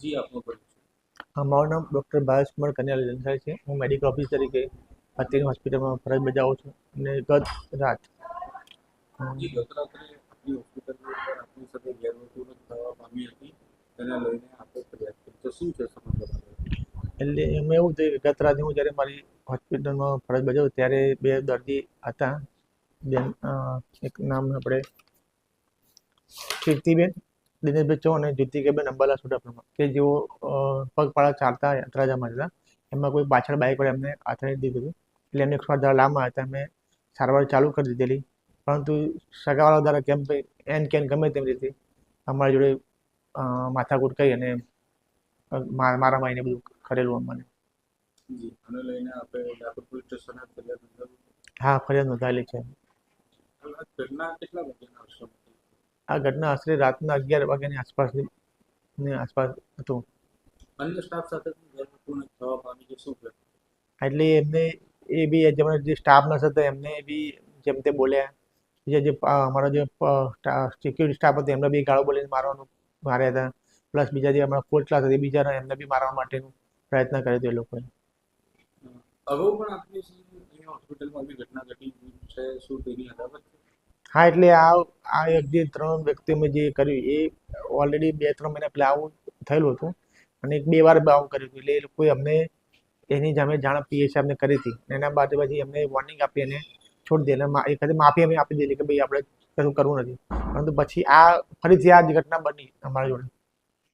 જી આપનો પરિચય મારું નામ ડૉક્ટર ભાવેશ કુમાર કન્યાલ જનસાઈ છે. હું મેડિકલ ઓફિસર તરીકે અત્યારની હોસ્પિટલમાં ફરજ બજાવું છું અને ગત રાત જી ગત રાત્રે આપની હોસ્પિટલની અંદર આપની સાથે ગેરવર્તણૂક થવા પામી હતી. તેને લઈને આપણે ફરિયાદ કરી તો શું છે સમગ્ર એટલે એમાં એવું થયું કે ગત રાતે હું જ્યારે મારી હોસ્પિટલમાં ફરજ બજાવું ત્યારે બે દર્દી હતા. બેન એક નામ આપણે કીર્તિબેન દિનેશભાઈ ચૌહાણ અને જ્યોતિકાબેન અંબાલા સોડાપુરમાં કે જેઓ પગપાળા ચાલતા યાત્રાજામાં હતા. એમાં કોઈ પાછળ બાઇક પર એમને આથડી દીધું હતું. એટલે એમને એકસો આઠ લાંબા હતા. એમને સારવાર ચાલુ કરી દીધેલી. પરંતુ સગાવાળા દ્વારા કેમ એન કેન ગમે તેમ રીતે અમારી જોડે માથાકૂટ કરી અને મારા મા- બધું કરેલું અમને. હા ફરિયાદ નોંધાયેલી છે. આ ઘટના આશરે રાતના અગિયાર વાગ્યાની આસપાસની ની આસપાસ હતું. અન્ય સ્ટાફ સાથે? એટલે એમને એ બી જેમાં જે સ્ટાફ નર્સ હતા એમને બી જેમ તે બોલ્યા. જે જે અમારા જે સિક્યુરિટી સ્ટાફ હતો એમને બી ગાળો બોલીને મારવાનું માર્યા હતા. પ્લસ બીજા જે અમારા કોચ ક્લાસ હતી બીજા એમને બી મારવા માટેનું પ્રયત્ન કર્યો હતો એ લોકોએ. અગાઉ પણ આપની હોસ્પિટલમાં આવી ઘટના ઘટી છે શું તેની અદાવત હા, એટલે આ આ એક જે ત્રણ વ્યક્તિ મેં જે કર્યું, એ ઓલરેડી બે, ત્રણ મહિના પહેલાં આવું થયેલું હતું. અને એક બે વાર આવું કર્યું હતું. એટલે એ લોકોએ અમને એની સામે જાણ પીએ સાહેબને કરી હતી. એના બાદ પછી અમને વોર્નિંગ આપી અને છોડી દે અને એક એ વખતે માફી અમે આપી દીધી કે ભાઈ આપણે કશું કરવું નથી. પરંતુ પછી આ ફરીથી આ જ ઘટના બની અમારા જોડે.